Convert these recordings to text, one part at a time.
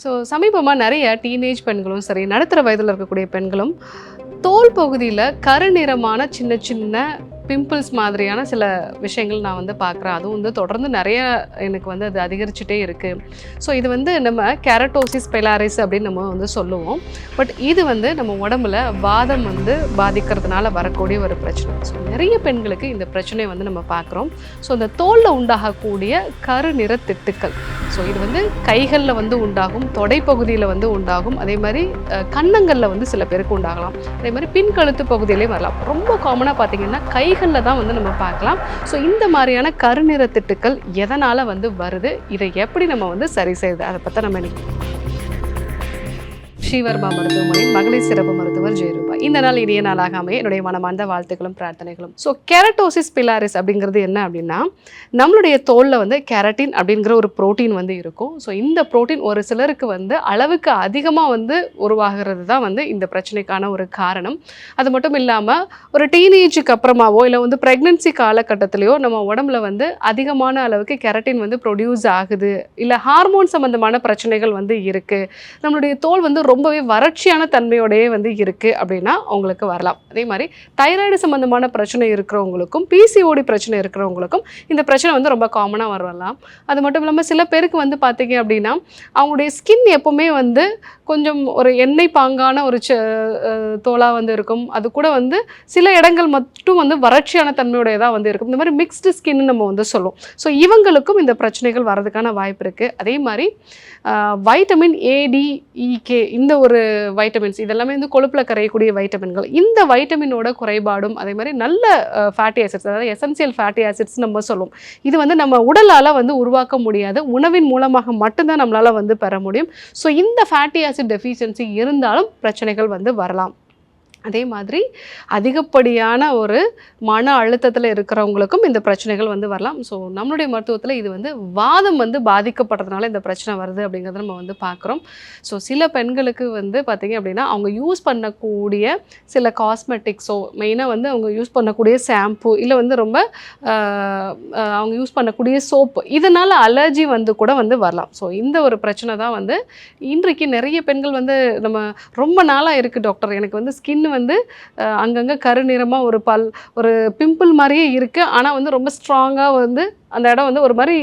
So சமீபமாக நிறைய teenage பெண்களும் சரி நடுத்தர வயதில் இருக்கக்கூடிய பெண்களும் தோல் பகுதியில் கருநிறமான சின்ன சின்ன பிம்பிள்ஸ் மாதிரியான சில விஷயங்கள் நான் வந்து பார்க்குறேன். அதுவும் வந்து தொடர்ந்து நிறைய எனக்கு வந்து அது அதிகரிச்சுட்டே இருக்குது ஸோ இது வந்து நம்ம கேரட்டோசிஸ் பெலாரிஸ் அப்படின்னு நம்ம வந்து சொல்லுவோம். பட் இது வந்து நம்ம உடம்புல வாதம் வந்து பாதிக்கிறதுனால வரக்கூடிய ஒரு பிரச்சனை. ஸோ நிறைய பெண்களுக்கு இந்த பிரச்சனையை வந்து நம்ம பார்க்குறோம். ஸோ இந்த தோலில் உண்டாகக்கூடிய கருநிற திட்டுக்கள். ஸோ இது வந்து கைகளில் வந்து உண்டாகும் தொடைப்பகுதியில் வந்து உண்டாகும். அதே மாதிரி கன்னங்களில் வந்து சில பேருக்கு உண்டாகலாம். அதே மாதிரி பின் கழுத்து பகுதியிலே வரலாம். ரொம்ப காமனாக பார்த்தீங்கன்னா கைகளில் தான் வந்து நம்ம பார்க்கலாம். ஸோ இந்த மாதிரியான கருநிற திட்டுக்கள் எதனால் வந்து வருது? இதை எப்படி நம்ம வந்து சரி செய்யுது அதை பற்றி நம்ம இன்னைக்கு ஸ்ரீவர்மா மருத்துவமனை மகளிர் சிறப்பு மருத்துவர் ஜெயரூபா. இந்த நாள் இனிய நாளாக அமைய என்னுடைய மனமார்ந்த வாழ்த்துக்களும் பிரார்த்தனைகளும். ஸோ கெரட்டோசிஸ் பிலாரிஸ் அப்படிங்கிறது என்ன அப்படின்னா நம்மளுடைய தோலில் வந்து கெரட்டின் அப்படிங்கிற ஒரு புரோட்டீன் வந்து இருக்கும். ஸோ இந்த புரோட்டீன் ஒரு சிலருக்கு வந்து அளவுக்கு அதிகமாக வந்து உருவாகிறது தான் வந்து இந்த பிரச்சனைக்கான ஒரு காரணம். அது மட்டும் இல்லாமல் ஒரு டீனேஜுக்கு அப்புறமாவோ இல்லை வந்து ப்ரெக்னென்சி காலகட்டத்திலையோ நம்ம உடம்புல வந்து அதிகமான அளவுக்கு கெரட்டின் வந்து ப்ரொடியூஸ் ஆகுது. இல்லை ஹார்மோன் சம்மந்தமான பிரச்சனைகள் வந்து இருக்குது நம்மளுடைய தோல் வந்து ரொம்ப ரொம்பவே வறட்சியான தன்மையோடயே வந்து இருக்குது அப்படின்னா அவங்களுக்கு வரலாம். அதே மாதிரி தைராய்டு சம்மந்தமான பிரச்சனை இருக்கிறவங்களுக்கும் பிசிஓடி பிரச்சனை இருக்கிறவங்களுக்கும் இந்த பிரச்சனை வந்து ரொம்ப காமனாக வரலாம். அது மட்டும் இல்லாமல் சில பேருக்கு வந்து பார்த்தீங்க அப்படின்னா அவங்களுடைய ஸ்கின் எப்போவுமே வந்து கொஞ்சம் ஒரு எண்ணெய் பாங்கான ஒரு தோலாக வந்து இருக்கும். அது கூட வந்து சில இடங்கள் மட்டும் வந்து வறட்சியான தன்மையுடையதாக வந்து இருக்கும். இந்த மாதிரி மிக்ஸ்டு ஸ்கின்னு நம்ம வந்து சொல்லுவோம். ஸோ இவங்களுக்கும் இந்த பிரச்சனைகள் வரதுக்கான வாய்ப்பு இருக்குது அதே மாதிரி வைட்டமின் ஏடிஇகே e, இந்த இந்த ஒரு வைட்டமின்ஸ் இதெல்லாமே வந்து கொழுப்பில் கரையக்கூடிய வைட்டமின்கள் இந்த வைட்டமினோட குறைபாடும் அதே மாதிரி நல்ல ஃபேட்டி ஆசிட்ஸ் அதாவது எசென்சியல் ஃபேட்டி ஆசிட்ஸ் நம்ம சொல்லுவோம். இது வந்து நம்ம உடலால் வந்து உருவாக்க முடியாது. உணவின் மூலமாக மட்டும்தான் நம்மளால் வந்து பெற முடியும். ஸோ இந்த ஃபேட்டி ஆசிட் டெஃபிஷியன்சி இருந்தாலும் பிரச்சனைகள் வந்து வரலாம். அதே மாதிரி அதிகப்படியான ஒரு மன அழுத்தத்தில் இருக்கிறவங்களுக்கும் இந்த பிரச்சனைகள் வந்து வரலாம். ஸோ நம்மளுடைய மருத்துவத்தில் இது வந்து வாதம் வந்து பாதிக்கப்படுறதுனால இந்த பிரச்சனை வருது அப்படிங்கிறத நம்ம வந்து பார்க்குறோம் ஸோ சில பெண்களுக்கு வந்து பார்த்திங்க அப்படின்னா அவங்க யூஸ் பண்ணக்கூடிய சில காஸ்மெட்டிக்ஸோ மெயினாக வந்து அவங்க யூஸ் பண்ணக்கூடிய ஷாம்பு இல்லை வந்து ரொம்ப அவங்க யூஸ் பண்ணக்கூடிய சோப்பு இதனால் அலர்ஜி வந்து கூட வந்து வரலாம். ஸோ இந்த ஒரு பிரச்சனை தான் வந்து இன்றைக்கு நிறைய பெண்கள் வந்து நம்ம ரொம்ப நாளாக இருக்குது டாக்டர். எனக்கு வந்து ஸ்கின் வந்து அங்கங்கே கருநிறமாக ஒரு பல் ஒரு பிம்பிள் மாதிரியே இருக்குது ஆனால் வந்து ரொம்ப ஸ்ட்ராங்காக வந்து அந்த இடம் வந்து ஒரு மாதிரி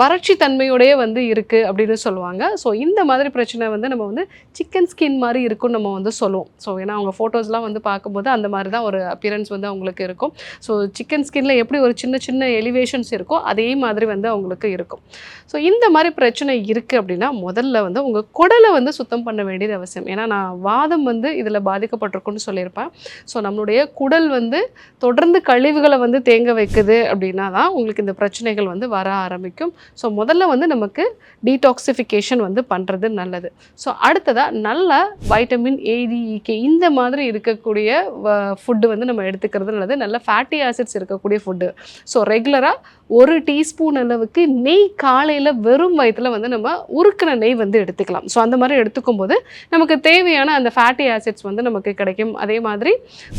வறட்சி தன்மையோடய வந்து இருக்குது அப்படின்னு சொல்லுவாங்க. ஸோ இந்த மாதிரி பிரச்சனை வந்து நம்ம வந்து சிக்கன் ஸ்கின் மாதிரி இருக்கும்னு நம்ம வந்து சொல்லுவோம். ஸோ ஏன்னா அவங்க ஃபோட்டோஸ்லாம் வந்து பார்க்கும்போது அந்த மாதிரி தான் ஒரு அப்பியரன்ஸ் வந்து அவங்களுக்கு இருக்கும். ஸோ சிக்கன் ஸ்கின்ல எப்படி ஒரு சின்ன சின்ன எலிவேஷன்ஸ் இருக்கோ அதே மாதிரி வந்து அவங்களுக்கு இருக்கும். ஸோ இந்த மாதிரி பிரச்சனை இருக்குது அப்படின்னா முதல்ல வந்து உங்கள் குடலை வந்து சுத்தம் பண்ண வேண்டியது அவசியம். ஏன்னா நான் வாதம் வந்து இதில் பாதிக்கப்பட்டிருக்குன்னு சொல்லியிருப்பேன். ஸோ நம்மளுடைய குடல் வந்து தொடர்ந்து கழிவுகளை வந்து தேங்க வைக்குது அப்படின்னா தான் உங்களுக்கு இந்த பிரச்சனை பிரச்சனைகள் வந்து வர ஆரம்பிக்கும். ஸோ முதல்ல வந்து நமக்கு டீடாக்சிஃபிகேஷன் வந்து பண்ணுறது நல்லது. ஸோ அடுத்ததாக நல்ல வைட்டமின் ஏடிஇகே e, இந்த மாதிரி இருக்கக்கூடிய ஃபுட்டு வந்து நம்ம எடுத்துக்கிறது நல்லது. நல்ல ஃபேட்டி ஆசிட்ஸ் இருக்கக்கூடிய ஃபுட்டு ஸோ ரெகுலராக ஒரு டீஸ்பூன் அளவுக்கு நெய் காலையில் வெறும் வயிற்றில் வந்து நம்ம உருக்கின நெய் வந்து எடுத்துக்கலாம். ஸோ அந்த மாதிரி எடுத்துக்கும் போது நமக்கு தேவையான அந்த ஃபேட்டி ஆசிட்ஸ் வந்து நமக்கு கிடைக்கும். அதே மாதிரி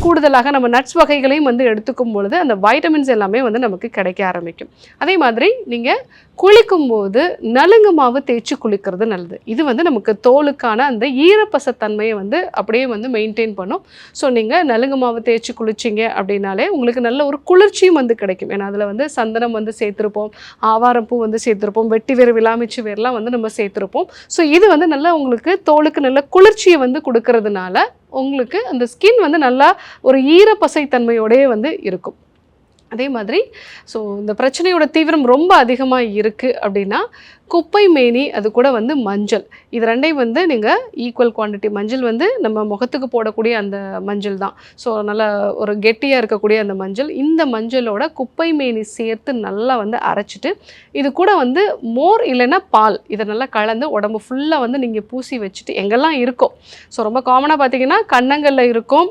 கூடுதலாக நம்ம நட்ஸ் வகைகளையும் வந்து எடுத்துக்கும் பொழுது அந்த வைட்டமின்ஸ் எல்லாமே வந்து நமக்கு கிடைக்க ஆரம்பிக்கும். அதே மாதிரி நீங்கள் குளிக்கும்போது நலுங்கு மாவு தேய்ச்சி குளிக்கிறது நல்லது. இது வந்து நமக்கு தோலுக்கான அந்த ஈரப்பசத்தன்மையை வந்து அப்படியே வந்து மெயின்டைன் பண்ணும். ஸோ நீங்கள் நலுங்கு மாவு தேய்ச்சி குளிச்சிங்க அப்படின்னாலே உங்களுக்கு நல்ல ஒரு குளிர்ச்சியும் வந்து கிடைக்கும். ஏன்னா அதில் வந்து சந்தனம் வந்து சேர்த்துருப்போம் ஆவாரம் பூ வந்து சேர்த்துருப்போம் வெட்டி வேறு விளாமிச்சு வேர்லாம் வந்து நம்ம சேர்த்துருப்போம். ஸோ இது வந்து நல்லா உங்களுக்கு தோலுக்கு நல்ல குளிர்ச்சியை வந்து கொடுக்கறதுனால உங்களுக்கு அந்த ஸ்கின் வந்து நல்லா ஒரு ஈரப்பசைத்தன்மையோடயே வந்து இருக்கும். அதே மாதிரி ஸோ இந்த பிரச்சனையோட தீவிரம் ரொம்ப அதிகமாக இருக்குது அப்படின்னா குப்பை மேனி அது கூட வந்து மஞ்சள். இது ரெண்டையும் வந்து நீங்கள் ஈக்குவல் குவாண்டிட்டி மஞ்சள் வந்து நம்ம முகத்துக்கு போடக்கூடிய அந்த மஞ்சள் தான். ஸோ நல்லா ஒரு கெட்டியாக இருக்கக்கூடிய அந்த மஞ்சள். இந்த மஞ்சளோட குப்பை மேனி சேர்த்து நல்லா வந்து அரைச்சிட்டு இது கூட வந்து மோர் இல்லைன்னா பால். இதை நல்லா கலந்து உடம்பு ஃபுல்லாக வந்து நீங்கள் பூசி வச்சுட்டு எங்கெல்லாம் இருக்கும்? ஸோ ரொம்ப காமனாக பார்த்தீங்கன்னா கன்னங்களில் இருக்கும்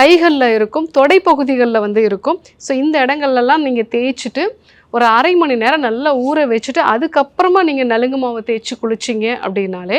கைகளில் இருக்கும் தொடைப்பகுதிகளில் வந்து இருக்கும். ஸோ இந்த இடங்கள்லாம் நீங்கள் தேய்ச்சிட்டு ஒரு அரை மணி நேரம் நல்லா ஊற வச்சுட்டு அதுக்கப்புறமா நீங்கள் நலுங்கு மாவை தேய்ச்சி குளிச்சிங்க அப்படின்னாலே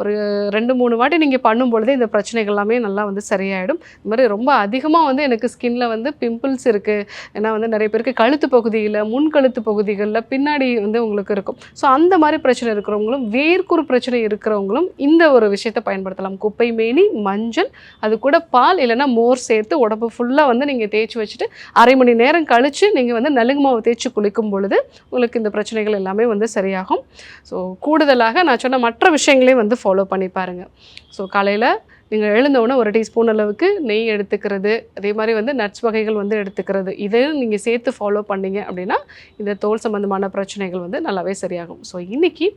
ஒரு ரெண்டு மூணு வாட்டி நீங்கள் பண்ணும் பொழுதே இந்த பிரச்சனைகள் எல்லாமே நல்லா வந்து சரியாயிடும். இந்த மாதிரி ரொம்ப அதிகமாக வந்து எனக்கு ஸ்கின்ல வந்து பிம்பிள்ஸ் இருக்குது ஏன்னா வந்து நிறைய பேருக்கு கழுத்து பகுதியில் முன் கழுத்து பகுதிகளில் பின்னாடி வந்து உங்களுக்கு இருக்கும். ஸோ அந்த மாதிரி பிரச்சனை இருக்கிறவங்களும் வேர்க்குறு பிரச்சனை இருக்கிறவங்களும் இந்த ஒரு விஷயத்தை பயன்படுத்தலாம். குப்பை மேனி மஞ்சள் அது கூட பால் இல்லைன்னா மோர் சேர்த்து உடம்பு ஃபுல்லாக வந்து நீங்கள் தேய்ச்சி வச்சுட்டு அரை மணி நேரம் கழித்து நீங்கள் வந்து நலுங்கு மாவு தேய்ச்சி எடுக்கும் பொழுது உங்களுக்கு இந்த பிரச்சனைகள் எல்லாமே வந்து சரியாகும். ஸோ கூடுதலாக நான் சொன்ன மற்ற விஷயங்களையும் வந்து ஃபாலோ பண்ணி பாருங்கள் ஸோ காலையில் நீங்கள் எழுந்தவுடனே ஒரு டீஸ்பூன் அளவுக்கு நெய் எடுத்துக்கிறது அதே மாதிரி வந்து நட்ஸ் வகைகள் வந்து எடுத்துக்கிறது. இதையும் நீங்கள் சேர்த்து ஃபாலோ பண்ணீங்க அப்படின்னா இந்த தோல் சம்பந்தமான பிரச்சனைகள் வந்து நல்லாவே சரியாகும். ஸோ இன்றைக்கி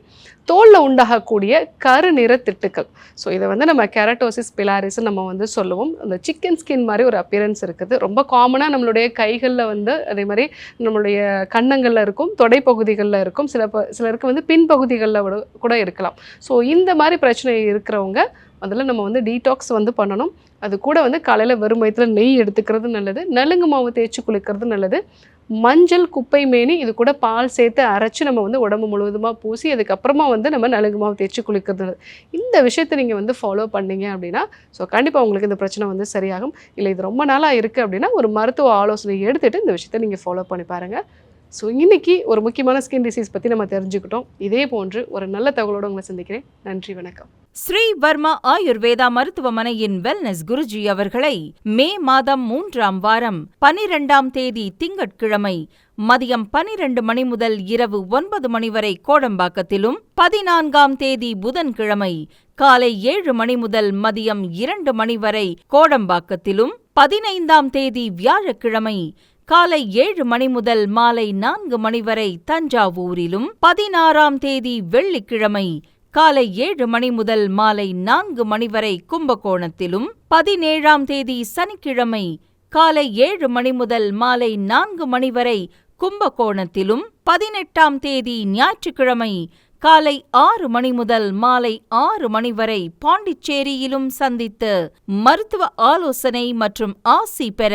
தோலில் உண்டாகக்கூடிய கருநிற திட்டுக்கள். ஸோ இதை வந்து நம்ம கெரட்டோசிஸ் பிலாரிஸ் நம்ம வந்து சொல்லுவோம். அந்த சிக்கன் ஸ்கின் மாதிரி ஒரு அப்பியரன்ஸ் இருக்குது. ரொம்ப காமனாக நம்மளுடைய கைகளில் வந்து அதே மாதிரி நம்மளுடைய கன்னங்களில் இருக்கும் தொடைப்பகுதிகளில் இருக்கும். சில ப சிலருக்கு வந்து பின்பகுதிகளில் கூட கூட இருக்கலாம். ஸோ இந்த மாதிரி பிரச்சனை இருக்கிறவங்க அதில் நம்ம வந்து டீடாக்ஸ் வந்து பண்ணணும். அது கூட வந்து காலையில் வெறும் வயிற்றுல நெய் எடுத்துக்கிறது நல்லது. நலுங்கு மாவு தேய்ச்சி குளிக்கிறது நல்லது. மஞ்சள் குப்பை மேனி இது கூட பால் சேர்த்து அரைச்சி நம்ம வந்து உடம்பு முழுவதுமாக பூசி அதுக்கப்புறமா வந்து நம்ம நலுங்கு மாவு தேய்ச்சி குளிக்கிறது. நல்லது இந்த விஷயத்தை நீங்கள் வந்து ஃபாலோ பண்ணீங்க அப்படின்னா ஸோ கண்டிப்பாக உங்களுக்கு இந்த பிரச்சனை வந்து சரியாகும். இல்லை இது ரொம்ப நாளாக இருக்குது அப்படின்னா ஒரு மருத்துவ ஆலோசனை எடுத்துகிட்டு இந்த விஷயத்தை நீங்கள் ஃபாலோ பண்ணி பாருங்கள் ஸோ இன்னைக்கு ஒரு முக்கியமான ஸ்கின் டிசீஸ் பற்றி நம்ம தெரிஞ்சுக்கிட்டோம். இதே போன்று ஒரு நல்ல தகவலோடு உங்களை சந்திக்கிறேன். நன்றி வணக்கம். ஸ்ரீ வர்மா ஆயுர்வேதா மருத்துவமனையின் வெல்னஸ் குருஜி அவர்களை மே மாதம் மூன்றாம் வாரம் பனிரெண்டாம் தேதி திங்கட்கிழமை மதியம் பனிரெண்டு மணி முதல் இரவு ஒன்பது மணி வரை கோடம்பாக்கத்திலும் பதினான்காம் தேதி புதன்கிழமை காலை ஏழு மணி முதல் மதியம் இரண்டு மணி வரை கோடம்பாக்கத்திலும் பதினைந்தாம் தேதி வியாழக்கிழமை காலை ஏழு மணி முதல் மாலை நான்கு மணி வரை தஞ்சாவூரிலும் பதினாறாம் தேதி வெள்ளிக்கிழமை காலை ஏழு மணி முதல் மாலை நான்கு மணி வரை கும்பகோணத்திலும் பதினேழாம் தேதி சனிக்கிழமை காலை ஏழு மணி முதல் மாலை நான்கு மணி வரை கும்பகோணத்திலும் பதினெட்டாம் தேதி ஞாயிற்றுக்கிழமை காலை ஆறு மணி முதல் மாலை ஆறு மணி வரை பாண்டிச்சேரியிலும் சந்தித்து மருத்துவ ஆலோசனை மற்றும் ஆசி பெற